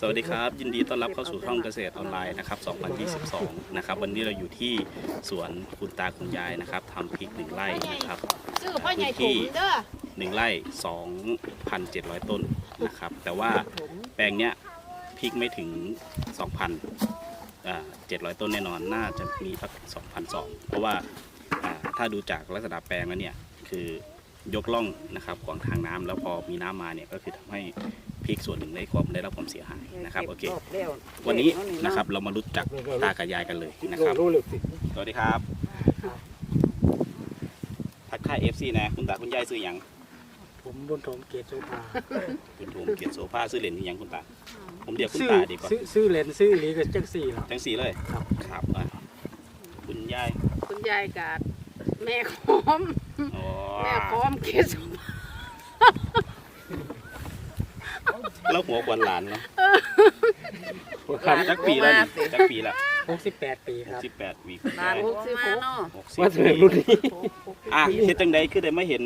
สวัสดีครับ ยินดีต้อนรับเข้าสู่ช่องเกษตรออนไลน์นะครับ 2022 นะครับ วันนี้เราอยู่ที่สวนคุณตาคุณยายนะครับทำพริกหนึ่งไร่นะครับชื่อพ่อใหญ่ถุงเด้อหนึ่งไร่ 2,700 ต้นนะครับ แต่ว่าแปลงเนี้ยพริกไม่ถึง2,000 700 ต้นแน่นอน น่าจะมีสัก2,200 เพราะว่าถ้าดูจากลักษณะแปลงแล้วเนี่ยคือยกล่องนะครับขวางทางน้ำแล้วพอมีน้ำมาเนี่ยก็คือทำให้ พริกส่วนหนึ่งได้ความได้รับความเสียหายนะครับโอเค วันนี้นะครับเรามารู้จักตากับยายกันเลยนะครับรู้เลยสิสวัสดีครับทักทายเอฟซีนะคุณตาคุณยายซื้อหยังผมบุญถมเกียรติโสภาคุณทูมเกียรติโซฟาซื้อเหรียญที่ยังคุณตาผมเรียกคุณซื้อตาดีกว่าซื้อซื้อเหรียญซื้ออีหลีกับจังสี่หรอจังสีเลยครับครับอะคุณยายคุณยายกับแม่คอมอ๋อแม่คอมเกศแล้ว หัวควันหลานเนาะครับจักปีแล้วนี่จักปีละหกสิบแปดปีครับสิบแปดปีบานหกสิบหกหกสิบมาถึงรุ่นนี้อะเฮ็ดจังใดคือได้ไม่เห็น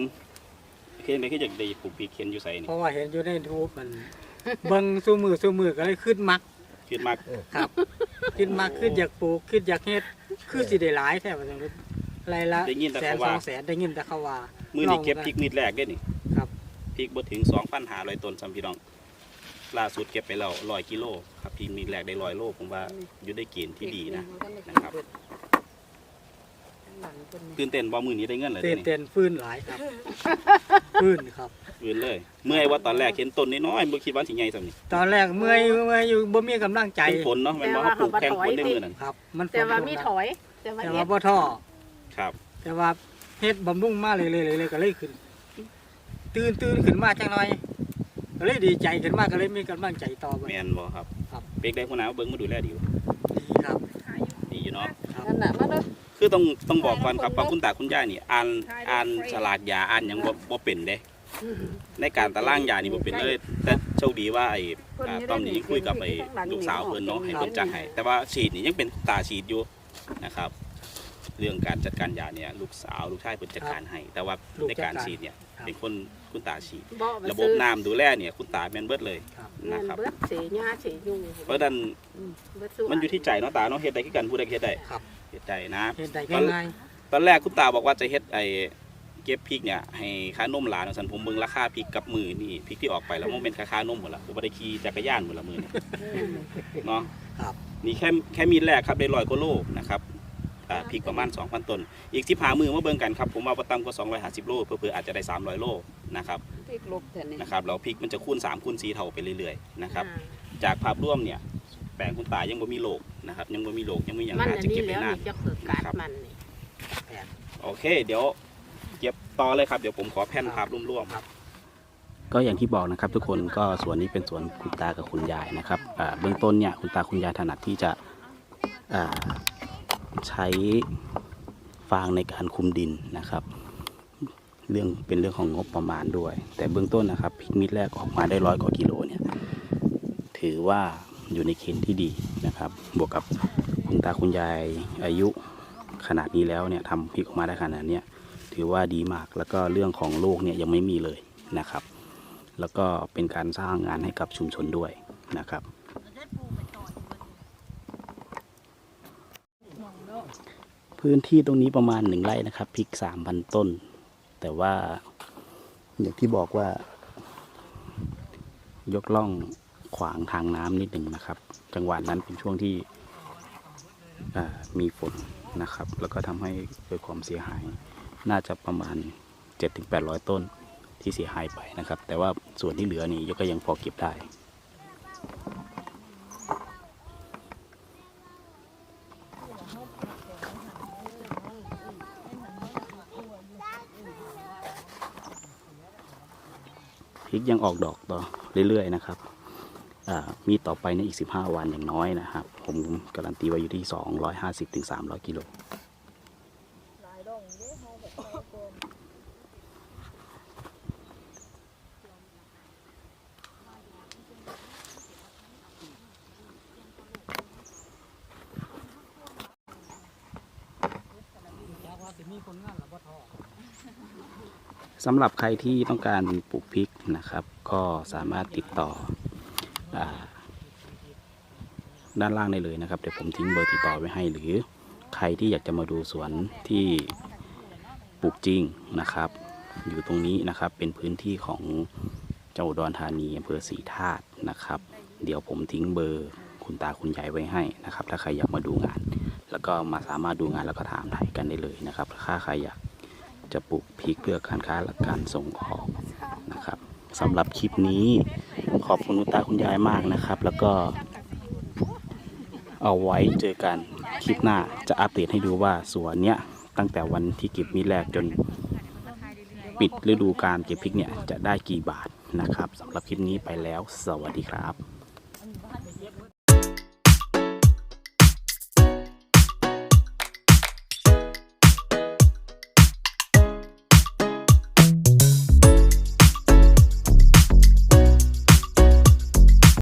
เห็นได้คือจากได้ปลูกปีเข็นอยู่ใส่เพนี่ราะว่าเห็นอยู่ในทูบมันเบิ่งสู้มือสู้มือก็เลยขึ้นมักคิดมาก ครับขึ้นมักขึ้นอยากปลูกขึ้นอยากเฮ็ดคือสิได้หลายแท้ว่าจังเลยไรละได้ยินแต่แสนเขาสว่าองแสนได้ยินแต่เขาว่ามือนี่เก็บพริกนิดแรกได้นี่ครับ พริกบ่ถึง2,500ต้นซ้ำพี่น้อง ล่าสุดเก็บไปแล้ว100กิโลครับพริกนิดแรกได้100โลผมว่าอยู่ได้เกณฑ์ที่ดีนะนะครับตื่นเต้นบ่มื้อนี้ได้เงินเลยเต้นนี่เต้นฟื้นหลายครับ ฟื้นครับตื่นเลย เมื่อยว่าตอนแรกเห็นต้นน้อยๆบ่คิดว่าสิใหญ่ซำนี่ตอนแรกเมื่อยเมื่อยอยู่บ่มีกำลังใจเป็นฝนเนาะแม่นบ่เฮาปลูกแข่งฝนได้มื้อนั้นครับมันฝนแต่ว่าตกมีแล้วถอย แต่ว่าแต่เอ็ว่าดบ่ท่อครับ แต่ว่าเฮ็ดบำรุงมาเลยเลยเลยก็เลยขึ้น ตื่นตื่นขึ้นมาจังหน่อย ก็เลยดีใจขึ้นมาก็เลยมีกำลังใจต่อไป แม่นบ่ครับครับ เป็กได้ผู้นาเบิ่งมาดูแลดีอยู่ดีครับ ดีอยู่เนาะนั่นน่ะมาเด้อ คือต้องต้องบอกก่อนครับว่าคุณตาคุณยายนี่อ่านอ่านฉลากยาอ่านหยังบ่บ่เป็นเด้ ในการตารางยานี่บ่เป็นเลยแต่โชคดีว่าไอ้อ่าตอนนี้คุยกับไอ้ลูกสาวเพิ่นเนาะให้เพิ่นจัดให้แต่ว่าฉีดนี่ยังเป็นตาฉีดอยู่นะครับ เรื่องการจัดการยาเนี่ยลูกสาวลูกชายเพิ่นจัดการให้ แต่ว่าลูกในจัดการการฉีดเนี่ย ครับเป็นคนคุณตาฉีดบ่มาระบบซื้อน้ำดูแลเนี่ย คุณตาแม่นเบิดเลยครับแม่นะนครับเบิดเสียหญ้าเสียยุงเพราะฉะนั้นอืมเบิดสู้มันอยู่ที่ใจเนาะตาเนาะเฮ็ดได้คือกันผู้ใดก็เฮ็ดได้ครับ เฮ็ดได้นะ เฮ็ดได้ง่ายตอนแรกคุณตาบอกว่าจะเฮ็ดไอ้เก็บพริกเนี่ยให้ค่านมหลานสันผมเบิ่งราคาพริกกับมือนี่พริกที่ออกไปแล้วมันเป็นค่าค่านมหมดละผมบ่ได้ขี่จักรยานหมดละมือนี่เนาะครับ นี่แค่แค่มีดแรกครับได้ร้อยกว่าโลนะครับ อ่าพริกประมาณ 2,000ต้นอีก15มือมาเบิ่งกันครับผมว่าบ่ต่ำกว่า250 โลเพื่อๆอาจจะได้ 300 โลนะครับพริกลบแท้นี่นะครับแล้วพริกมันจะคูณ3คูณ4เท่าไปเรื่อยๆนะครับจากภาพรวมเนี่ยแปลงคุณตายังบ่มีโรคนะครับยังบ่มีโรคยังมีหยังมันน่าอันจะนี้เก็บได้แล้วนาน นี่จะเกิดการมันนี่โอเค เดี๋ยวเก็บต่อเลยครับ เดี๋ยวผมขอแผ่นภาพร่วมครับๆก็อย่างที่บอกนะครับทุกคนก็สวนนี้เป็นสวนคุณตากับคุณยายนะครับอ่าเบื้องต้นเนี่ยคุณตาคุณยายถนัดที่จะอ่า ใช้ฟางในการคุมดินนะครับ เรื่องเป็นเรื่องของงบประมาณด้วย แต่เบื้องต้นนะครับพิกมิดแรกออกมาได้ร้อยกว่ากิโลเนี่ยถือว่าอยู่ในเกณฑ์ที่ดีนะครับ บวกกับคุณตาคุณยายอายุขนาดนี้แล้วเนี่ยทำพริกออกมาได้ขนาดนี้ถือว่าดีมากแล้วก็เรื่องของโรคเนี่ยยังไม่มีเลยนะครับ แล้วก็เป็นการสร้างงานให้กับชุมชนด้วยนะครับ พื้นที่ตรงนี้ประมาณหนึ่งไร่นะครับพริกสามพันต้น แต่ว่าอย่างที่บอกว่า ยกล่องขวางทางน้ำนิดหนึ่งนะครับ จังหวะนั้นเป็นช่วงที่มีฝนนะครับ แล้วก็ทำให้เกิดความเสียหาย น่าจะประมาณ 7-800 ต้นที่เสียหายไปนะครับ แต่ว่าส่วนที่เหลือนี่ก็ยังพอเก็บได้ ริกยังออกดอกต่อเรื่อยๆนะครับมีต่อไปในอีก 15 วันอย่างน้อยนะครับ ผมการันตีไว้อยู่ที่ 250ถึง300 กิโล สำหรับใครที่ต้องการปลูกพริกนะครับ ก็สามารถติดต่ออด้านล่างได้เลยนะครับเดี๋ยวผมทิ้งเบอร์ติดต่อไว้ให้ หรือใครที่อยากจะมาดูสวนที่ปลูกจริงนะครับ อยู่ตรงนี้นะครับเป็นพื้นที่ของจังหวัดอุดรธานีอำเภอศรีธาตุนะครับ เดี๋ยวผมทิ้งเบอร์คุณตาคุณยายไว้ให้นะครับ ถ้าใครอยากมาดูงาน แล้วก็มาสามารถดูงานแล้วก็ถามไทยกันได้เลยนะครับถ้าใครอยาก จะปลูกพริกเพื่อการค้าและการส่งออกนะครับสำหรับคลิปนี้ขอบคุณคุณตาคุณยายมากนะครับ แล้วก็เอาไว้เจอกันคลิปหน้าจะอัปเดตให้ดูว่าสวนเนี้ยตั้งแต่วันที่เก็บมีแรกจนปิดฤดูการเก็บพริกเนี่ยจะได้กี่บาทนะครับสำหรับคลิปนี้ไปแล้ว สวัสดีครับ